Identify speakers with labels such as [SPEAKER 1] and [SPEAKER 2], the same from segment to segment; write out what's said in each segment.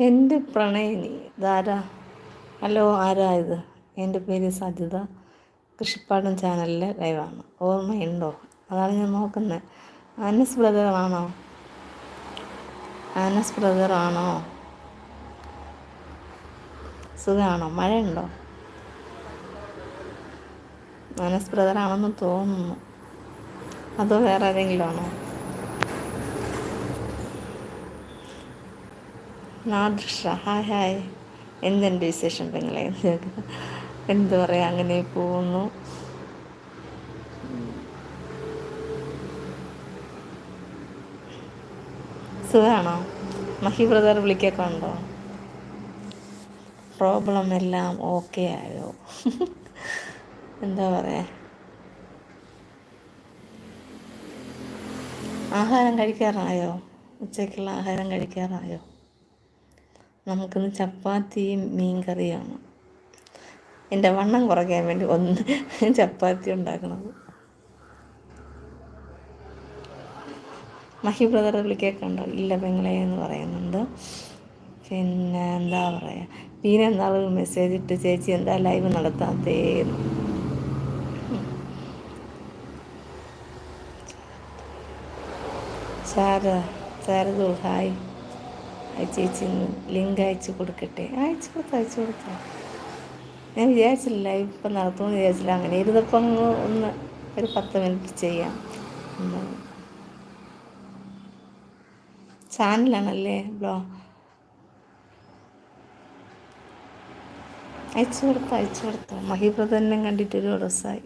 [SPEAKER 1] എന്റെ പ്രണയിനി ഇതാരാ? ഹലോ ആരാ ഇത്? എന്റെ പേര് സജിത. കൃഷിപ്പാടം ചാനലിലെ ലൈവാണ്. ഓർമ്മയുണ്ടോ അതാണ് ഞാൻ നോക്കുന്നത്. ആനസ് ബ്രദറാണോ ആനസ് ബ്രദറാണോ സുഖമാണോ മഴയുണ്ടോ? ആനസ് ബ്രദറാണെന്ന് തോന്നുന്നു. അതോ വേറെ ആരെങ്കിലും ആണോ? നാദൃഷ. Hi hi. എന്തുണ്ട് വിശേഷം പെങ്ങളെ? എന്തു പറയാ അങ്ങനെ പോകുന്നു. സുഖമാണോ മഹി ബ്രദർ വിളിക്കൊക്കെ ഉണ്ടോ? പ്രോബ്ലം എല്ലാം ഓക്കെ ആയോ? എന്താ പറയാ? ആഹാരം കഴിക്കാറായോ? ഉച്ചയ്ക്കുള്ള ആഹാരം കഴിക്കാറായോ? നമുക്കിന്ന് ചപ്പാത്തിയും മീൻ കറിയാണ് എന്റെ വണ്ണം കുറയ്ക്കാൻ വേണ്ടി ഒന്ന് ചപ്പാത്തി ഉണ്ടാക്കണത് മഹി ബ്രദർ വിളിക്കേക്കുണ്ടോ ഇല്ല പെങ്ങളെ എന്ന് പറയുന്നുണ്ട്. പിന്നെ എന്താ പറയുക പിന്നെ എന്നാൾ മെസ്സേജ് ഇട്ട് ചേച്ചി എന്താ ലൈവ് നടത്താത്തേന്ന് ചാര ശാരദ ഹായ്. ചേച്ചി ലിങ്ക് അയച്ചു കൊടുക്കട്ടെ? അയച്ചു കൊടുത്തു അയച്ചു കൊടുത്തു. ഞാൻ വിചാരിച്ചില്ല ഇപ്പം നടത്തുമെന്ന് വിചാരിച്ചില്ല അങ്ങനെ ഇരുന്നപ്പം അങ്ങ് ഒന്ന് ഒരു പത്ത് മിനിറ്റ് ചെയ്യാം. ചാനലാണല്ലേ? ബ്ലോ. അയച്ചു കൊടുത്തു അയച്ചു കൊടുത്തു. മഹിപ്രദനെ കണ്ടിട്ട് ഒരു ദിവസമായി.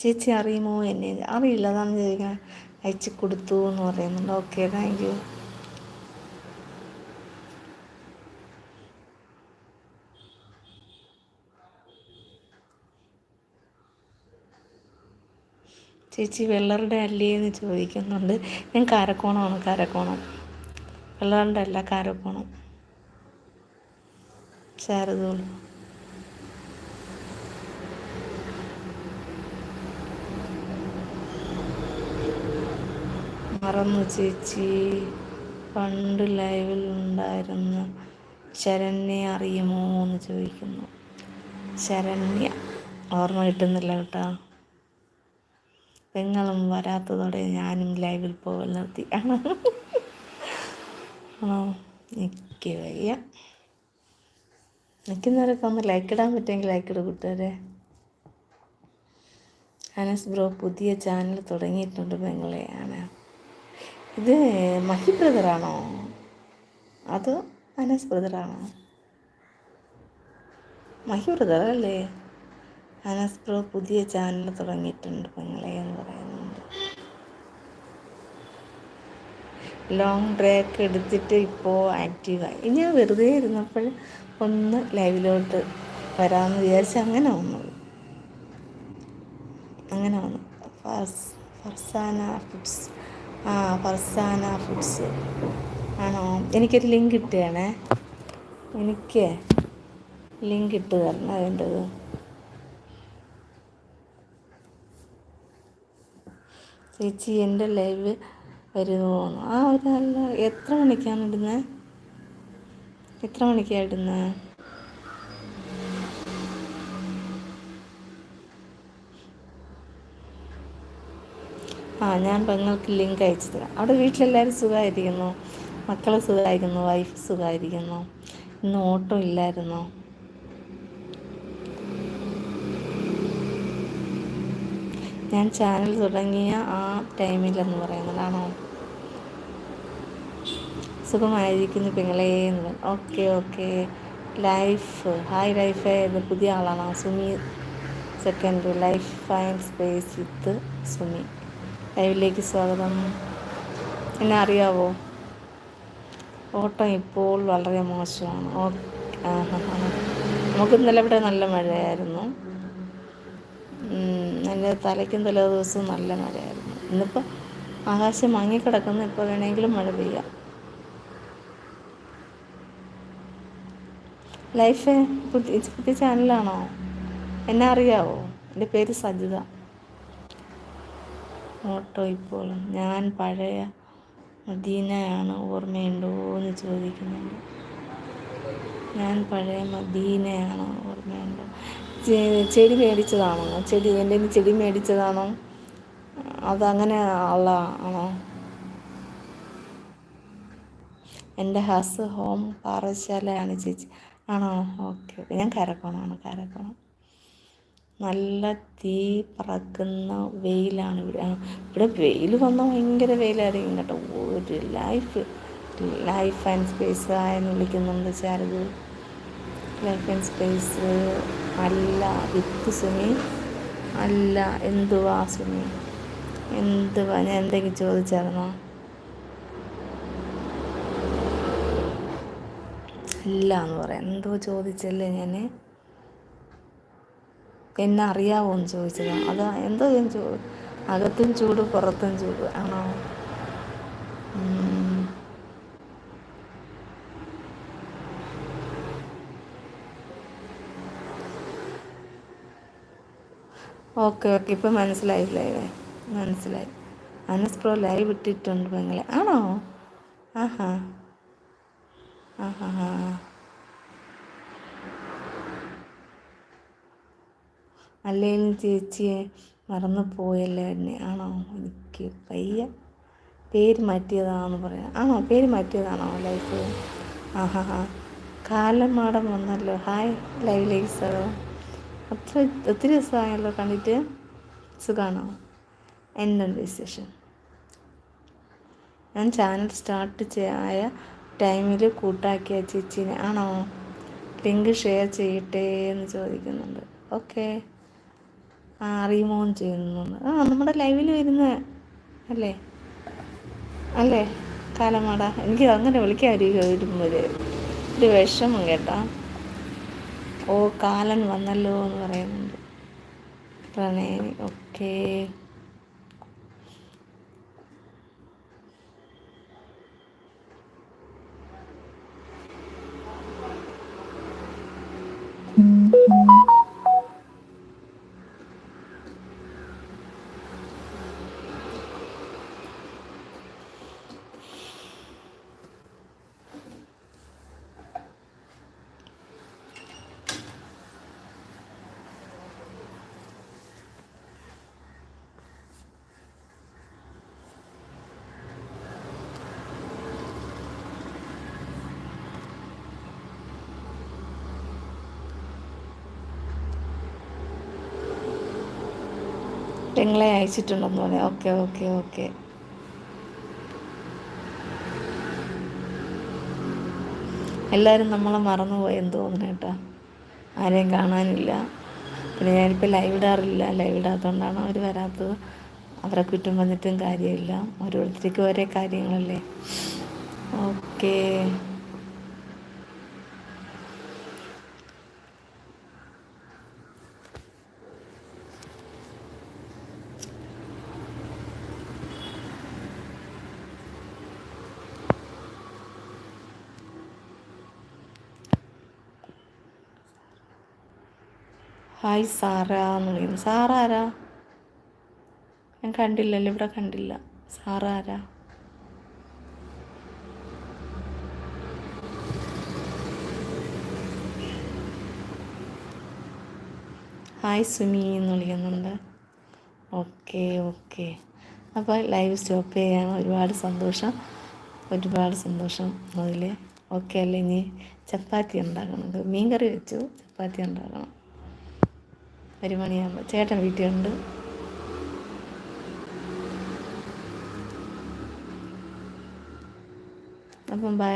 [SPEAKER 1] ചേച്ചി അറിയുമോ എന്നെ? അറിയില്ല അതാണ് ചോദിക്കാൻ അയച്ചു കൊടുത്തു എന്ന് പറയുന്നുണ്ട്. ഓക്കെ താങ്ക് യു ചേച്ചി വെള്ളറുടെ അല്ലേ എന്ന് ചോദിക്കുന്നുണ്ട്. ഞാൻ കാരക്കോണമാണ് കാരക്കോണം. വെള്ളറുടെ അല്ല കാരക്കോണം. ശാരദോളൂ മറന്നു ചേച്ചി. പണ്ട് ലൈവിൽ ഉണ്ടായിരുന്ന ശരണ്യെ അറിയുമോ എന്ന് ചോദിക്കുന്നു. ശരണ്യ ഓർമ്മ കിട്ടുന്നില്ല കേട്ടോ. പെങ്ങളും വരാത്തതോടെ ഞാനും ലൈവിൽ പോകാൻ നിർത്തി. ആണോ? എനിക്ക് വയ്യ. നിൽക്കുന്നവരൊക്കെ ഒന്ന് ലൈക്ക് ഇടാൻ പറ്റുമെങ്കിൽ ലൈക്ക് ഇടും കൂട്ടുകാരെ. അനസ് ബ്രോ പുതിയ ചാനൽ തുടങ്ങിയിട്ടുണ്ട് പെങ്ങളെ. ആണ്. ഇത് മഹി ബ്രദറാണോ? അതോ അനസ് ബ്രദറാണോ? മഹി ബ്രദർ അല്ലേ അനസ് ബ്രോ പുതിയ ചാനൽ തുടങ്ങിയിട്ടുണ്ട് പെങ്ങളെ എന്ന് പറയുന്നുണ്ട്. ലോങ് ബ്രേക്ക് എടുത്തിട്ട് ഇപ്പോൾ ആക്റ്റീവായി ഞാൻ വെറുതെ ഇരുന്നപ്പോൾ ഒന്ന് ലൈവിലോട്ട് വരാമെന്ന് വിചാരിച്ച് അങ്ങനെ വന്നു അങ്ങനെ വന്നു. ഫർസാന ഫുഡ്സ് ആ ഫർസാന ഫുഡ്സ് ആണോ? എനിക്കൊരു ലിങ്ക് ഇട്ടുകയാണേ എനിക്ക് ലിങ്ക് ഇട്ട് തരണം. വേണ്ടത് ചേച്ചി എന്റെ ലൈവ് വരുമോ ആ ഒരു നല്ല എത്ര മണിക്കാണ് ഇടുന്നത് എത്ര മണിക്കാണ് ഇടുന്നത് ആ ഞാൻ പെങ്ങൾക്ക് ലിങ്ക് അയച്ചു തരാം. അവിടെ വീട്ടിലെല്ലാവരും സുഖമായിരിക്കുന്നു? മക്കൾ സുഖമായിരിക്കുന്നു? വൈഫ് സുഖമായിരിക്കുന്നു? ഇന്ന് ഓട്ടോ ഇല്ലായിരുന്നോ? ഞാൻ ചാനൽ തുടങ്ങിയ ആ ടൈമിലെന്ന് പറയുന്നതാണോ സുഖമായിരിക്കുന്നു പെങ്ങളെ എന്ന് പറഞ്ഞു okay okay. Life. Hi life. ഇത് പുതിയ ആളാണോ. Sumi second life fine space with Sumi. ലൈവിലേക്ക് സ്വാഗതം. എന്നെ അറിയാവോ? ഓട്ടം ഇപ്പോൾ വളരെ മോശമാണ്. നമുക്ക് ഇന്നലെ ഇവിടെ നല്ല മഴയായിരുന്നു. എന്റെ തലയ്ക്കും തലേ ദിവസവും നല്ല മഴയായിരുന്നു. ഇന്നിപ്പോൾ ആകാശം മങ്ങിക്കിടക്കുന്നു. ഇപ്പോൾ വേണമെങ്കിലും മഴ പെയ്യാം. ലൈഫ് പുതിയ പുതിയ ചാനലാണോ? എന്നെ അറിയാവോ? എന്റെ പേര് സജിത. ഓട്ടോ ഇപ്പോൾ ഞാൻ പഴയ മദീനയാണ് ഓർമ്മയുണ്ടോ എന്ന് ചോദിക്കുന്നുണ്ട്. ഞാൻ പഴയ മദീനയാണ് ഓർമ്മയുണ്ടോ. ചെടി മേടിച്ചതാണോ? ചെടി എന്റെ ചെടി മേടിച്ചതാണോ? അതങ്ങനെ ഉള്ള ആണോ? എന്റെ ഹസ് ഹോം പാറശാലയാണ് ചേച്ചി. ആണോ? Okay okay. ഞാൻ കരക്കോണമാണ് കരക്കോണം. നല്ല തീ പറക്കുന്ന വെയിലാണ് ഇവിടെ. ഇവിടെ വെയിൽ വന്നാൽ ഭയങ്കര വെയിലായിരിക്കും കേട്ടോ. ഒരു ലൈഫ് ലൈഫ് ആൻഡ് സ്പേസ് ആയെന്ന് വിളിക്കുന്നുണ്ട് ശാരദ. ലൈഫ് ആൻഡ് സ്പേസ് അല്ല വിത്ത് സുമി അല്ല എന്തുവാ സുമി എന്തുവാ? ഞാൻ എന്തെങ്കിലും ചോദിച്ചായിരുന്നോ? ഇല്ല എന്ന് പറയാം. എന്തോ ചോദിച്ചല്ലേ ഞാൻ എന്നെ അറിയാവോ എന്ന് ചോദിച്ചതാണ് അത് എന്തോ ഞാൻ ചോ അകത്തും ചൂട് പുറത്തും ചൂട് ആണോ? Okay okay. ഇപ്പം മനസ്സിലായില്ലേ മനസ്സിലായി. അനസ് പ്രോ ലൈവ് ഇട്ടിട്ടുണ്ട് പെങ്ങളെ. ആണോ? ആഹാ ആഹാ. അല്ലെങ്കിലും ചേച്ചിയെ മറന്നു പോയല്ലേ എന്നെ? ആണോ? എനിക്ക് പയ്യ പേര് മാറ്റിയതാണെന്ന് പറയാം. ആണോ? പേര് മാറ്റിയതാണോ ലൈഫ്? ആഹാ ഹാ കാലം മാടം വന്നല്ലോ. ഹായ് ലൈവ് ലൈസറോ അത്ര ഒത്തിരി ദിവസമായല്ലോ കണ്ടിട്ട്. സുഖമാണോ എന്തുണ്ട് വിശേഷം ഞാൻ ചാനൽ സ്റ്റാർട്ട് ചെയ്യായ ടൈമിൽ കൂട്ടാക്കിയ ചേച്ചീനെ. ആണോ? ലിങ്ക് ഷെയർ ചെയ്യട്ടെ എന്ന് ചോദിക്കുന്നുണ്ട്. ഓക്കെ റീമോൺ ചെയ്യുന്നു. ആ നമ്മുടെ ലൈവിൽ വരുന്ന അല്ലേ? അല്ലേ? കാലമാട. എനിക്ക് അങ്ങനെ വിളിക്കാൻ ഒരു വരുമ്പോൾ ഒരു വിഷമം കേട്ടാ. ഓ കാലൻ വന്നല്ലോ എന്ന് പറയുന്നുണ്ട്. പ്രണയനി. ഓക്കേ. പെങ്ങളെ അയച്ചിട്ടുണ്ടെന്ന് പറയാം ഓക്കെ ഓക്കെ ഓക്കെ. എല്ലാവരും നമ്മളെ മറന്നുപോയെന്ന് തോന്നുന്നു കേട്ടോ. ആരെയും കാണാനില്ല. പിന്നെ ഞാനിപ്പോൾ ലൈവ് ഇടാറില്ല. ലൈവ് ഇടാത്തതുകൊണ്ടാണ് അവർ വരാത്തത്. അവരെ കുറ്റം വന്നിട്ടും കാര്യമില്ല. ഓരോരുത്തർക്കും ഓരോ കാര്യങ്ങളല്ലേ. ഓക്കേ. ഹായ് സാറ എന്ന് വിളിക്കുന്നു. സാറ ആരാ ഞാൻ കണ്ടില്ലല്ലോ ഇവിടെ കണ്ടില്ല. സാറ ആരാ ഹായ് സുമി എന്ന് വിളിക്കുന്നുണ്ട്. Okay okay. അപ്പോൾ ലൈവ് സ്റ്റോപ്പ് ചെയ്യാൻ ഒരുപാട് സന്തോഷം. ഒരുപാട് സന്തോഷം അതിൽ. ഓക്കെ അല്ലേ? ഇനി ചപ്പാത്തി ഉണ്ടാക്കണം. മീൻ കറി വെച്ചു. ചപ്പാത്തി ഉണ്ടാക്കണം. ഒരു മണിയാകുമ്പോൾ ചേട്ടൻ വീട്ടിലുണ്ട്. അപ്പം ബൈ